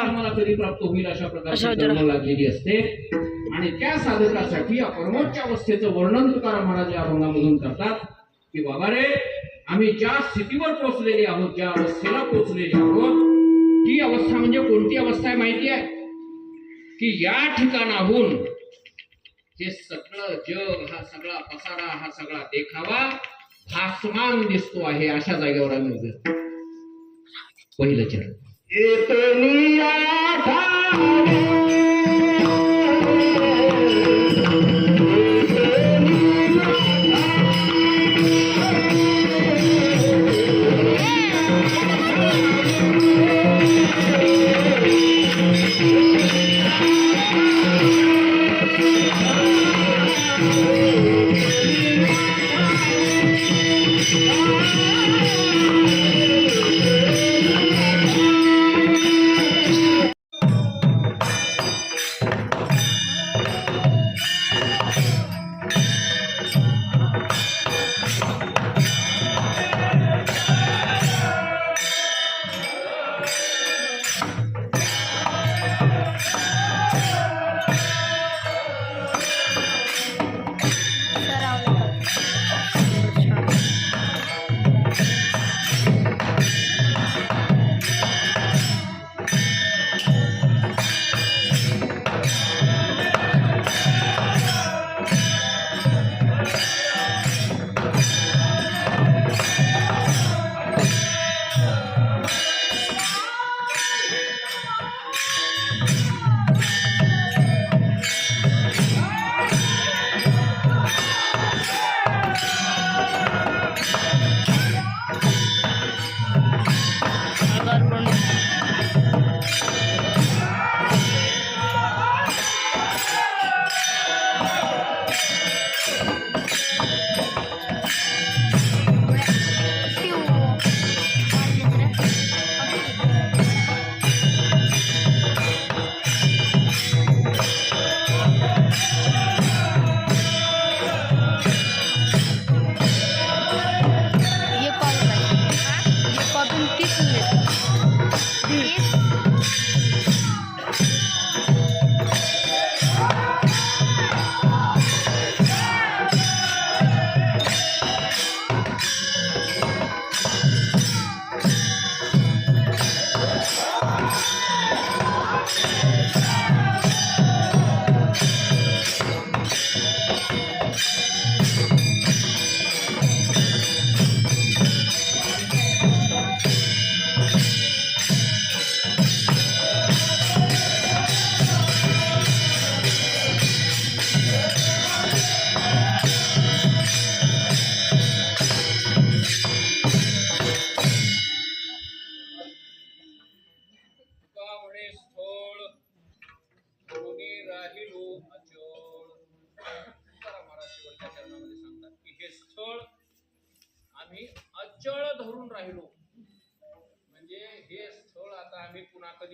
मला कधी प्राप्त होईल अशा प्रकारची लागलेली असते. आणि त्या साधकासाठी या परमोच्च अवस्थेचं वर्णन तुकाराम महाराज या अभंगामधून करतात की बाबा रे आम्ही ज्या स्थितीवर पोहोचलेले आहोत ज्या अवस्थेला पोहोचलेले आहोत ती अवस्था म्हणजे कोणती अवस्था आहे माहिती आहे? की या ठिकाणाहून हे सगळं जग हा सगळा पसारा हा सगळा देखावा भासमान दिसतो आहे अशा जागेवर आम्ही. पहिलं चरण. इतनी आठावे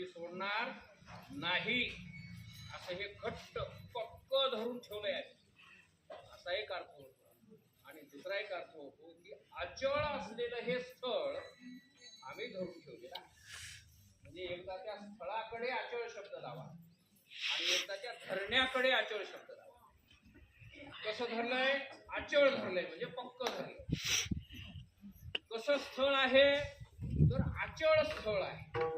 मी सोडणार नाही. असं हे घट्ट पक्क धरून ठेवलंय आहे असा एक अर्थ होतो. आणि दुसरा एक अर्थ होतो की अचळ असलेलं हे स्थळ आम्ही धरून ठेवलेलं म्हणजे एकदा त्या स्थळाकडे अचळ शब्द लावा आणि एकदा त्या धरण्याकडे अचळ शब्द लावा. कसं धरलंय? अचळ धरलंय म्हणजे पक्क धरलंय. कसं स्थळ आहे? तर अचळ स्थळ आहे.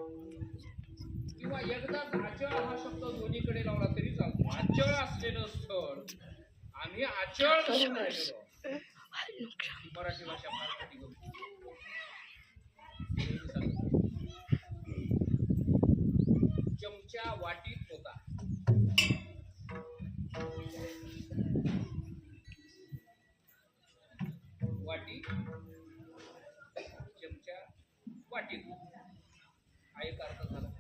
किंवा एकदाच अचळ हा शब्द दोन्हीकडे लावला तरी चालतो. अचळ असलेलं स्थळ. आम्ही अचळ धरून राहिलेलो मराठी भाषा फार. चमचा वाटीत होता. वाटी चमचा वाटीत. हा एक अर्थ झाला.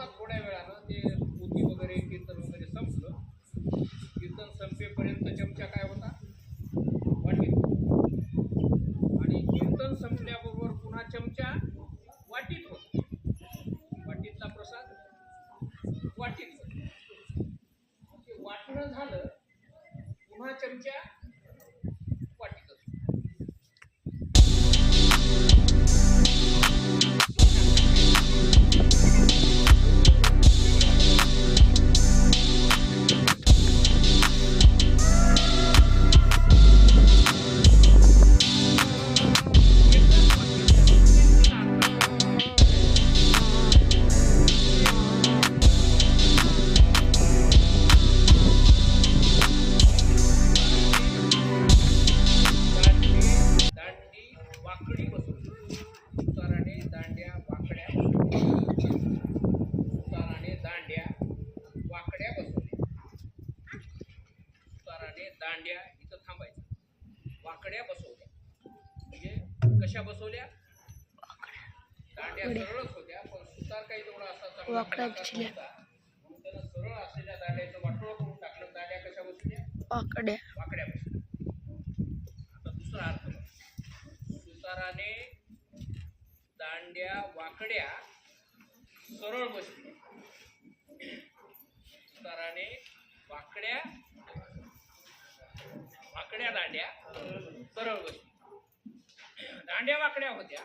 पुन्हा थोड्या वेळानं ते पोती वगैरे कीर्तन वगैरे संपलं. कीर्तन संपेपर्यंत चमचा काय होता? वाटीत आणि कीर्तन संपल्याबरोबर पुन्हा चमचा वाटीत होता. वाटीतला प्रसाद वाटीत. आता दुसरा अर्थ वाकड्या सुताराने दांड्या वाकड्या सरळ बसल्या सुताराने वाकड्या वाकड्या दांड्या सरळ बसल्या दांड्या वाकड्या होत्या.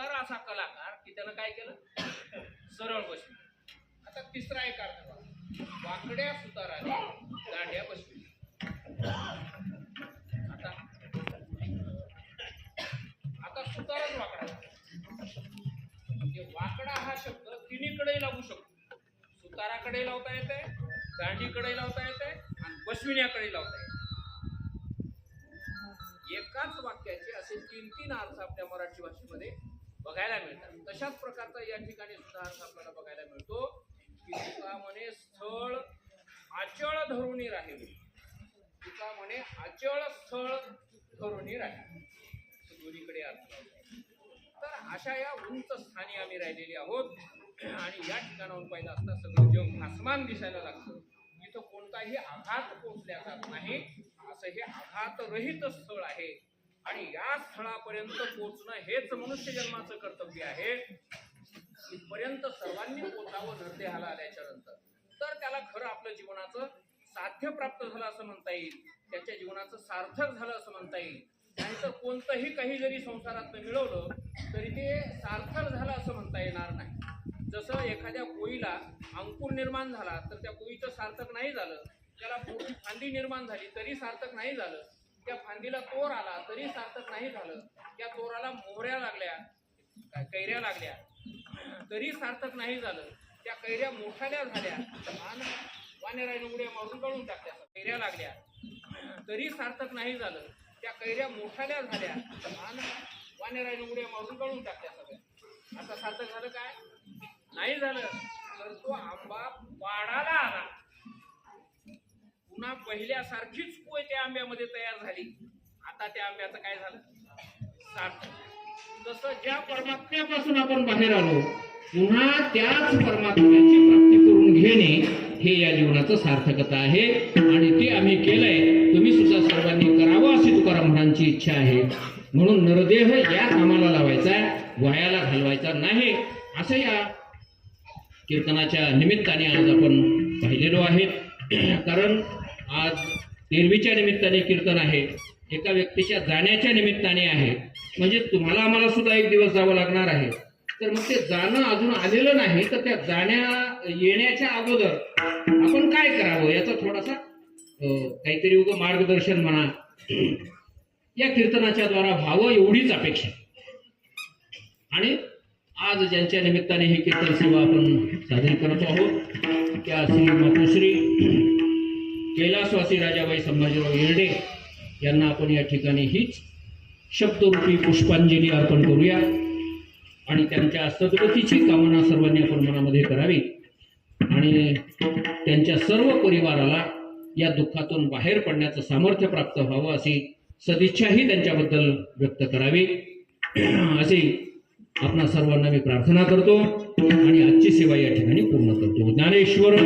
सुतार असा कलाकार की त्यानं काय केलं? सरळ बसली. आता तिसरा एक अर्थ बघा. वाकड्या सुताराने दांड्या बसली. आता आता सुतारच वाकडा. म्हणजे वाकडा हा शब्द तिन्हीकडे लागू शकतो. सुताराकडे लावता येते दांडीकडे लावता येते आणि बसविण्याकडे लावता येत एकाच वाक्याचे असे तीन तीन अर्थ आपल्या मराठी भाषेमध्ये बघायला मिळतात. तशाच प्रकारचा या ठिकाणी सुद्धा अर्थ आपल्याला बघायला मिळतो की तुका म्हणे स्थळ आचळ धरून राहिले. तुका म्हणे आचळ स्थळ धरून राहिले. दोन्हीकडे अर्थ तर अशा या उंच स्थानी आम्ही राहिलेली आहोत. आणि या ठिकाणाहून पाहिलं असता सगळं जग आसमान दिसायला लागतं. इथं कोणताही आघात पोचल्या जात नाही. असं हे आघातरहित स्थळ आहे. आणि या स्थळापर्यंत पोचणं हेच मनुष्य जन्माचं कर्तव्य आहे. इथपर्यंत सर्वांनी पोचावं धरदेहाला आल्याच्यानंतर. तर त्याला खरं आपलं जीवनाचं साध्य प्राप्त झालं असं म्हणता येईल. त्याच्या जीवनाचं सार्थक झालं असं म्हणता येईल. नाहीतर कोणतंही काही जरी संसारात मिळवलं तरी ते सार्थक झालं असं म्हणता येणार नाही. जसं एखाद्या कोळीला अंकुर निर्माण झाला तर त्या कोळीचं सार्थक नाही झालं. त्याला मोठी फांदी निर्माण झाली तरी सार्थक नाही झालं. त्या फांदीला तोर आला तरी सार्थक नाही झालं. त्या तोराला मोहऱ्या लागल्या कैऱ्या लागल्या. तरी सार्थक नाही झालं. त्या कैऱ्या मोठाल्या झाल्या. आणि वानेराने उड्या मारून गळून टाकल्या. कैऱ्या लागल्या. तरी सार्थक नाही झालं. त्या कैऱ्या मोठाल्या झाल्या. आणि वानेराने उड्या मारून गळून टाकल्या सगळ्या. आता सार्थक झालं काय? नाही झालं. तर तो आंबा पाडाला आला. पुन्हा पहिल्यासारखीच पोय त्या आंब्यामध्ये तयार झाली. आता त्या आंब्याचं काय झालं? सार्थ जसं ज्या परमात्म्यापासून आपण बाहेर आलो पुन्हा त्याच परमात्म्याची प्राप्ती करून घेणे हे या जीवनाचं सार्थकता आहे. आणि ते आम्ही केलंय. तुम्ही सुद्धा सर्वांनी करावं अशी तुकाराम महाराजांची इच्छा आहे. म्हणून नरदेह या कामाला लावायचा आहे वायाला घालवायचा नाही. असं या कीर्तनाच्या निमित्ताने आज आपण पाहिलेलो आहे. कारण आज तेरवीच्या निमित्ताने कीर्तन आहे. एका व्यक्तीच्या जाण्याच्या निमित्ताने आहे. म्हणजे तुम्हाला आम्हाला सुद्धा एक दिवस जावं लागणार आहे. तर मग ते जाणं अजून आलेलं नाही तर त्या जाण्या येण्याच्या अगोदर आपण काय करावं? याचा थोडासा काहीतरी उगं मार्गदर्शन म्हणा. या कीर्तनाच्या द्वारा व्हावं एवढीच अपेक्षा. आणि आज ज्यांच्या निमित्ताने ही कीर्तन सेवा आपण सादर करत आहोत त्या श्री मातोश्री. कैलासवासी राजाबाई संभाजीराव येर्डे यांना आपण या ठिकाणी हीच शब्दरूपी पुष्पांजली अर्पण करूया. आणि त्यांच्या सद्गतीची कामना सर्वांनी आपण मनामध्ये करावी. आणि त्यांच्या सर्व परिवाराला या दुःखातून बाहेर पडण्याचं सामर्थ्य प्राप्त व्हावं अशी सदिच्छाही त्यांच्याबद्दल व्यक्त करावी. अशी आपणा सर्वांना मी प्रार्थना करतो आणि आजची सेवा या ठिकाणी पूर्ण करतो. ज्ञानेश्वर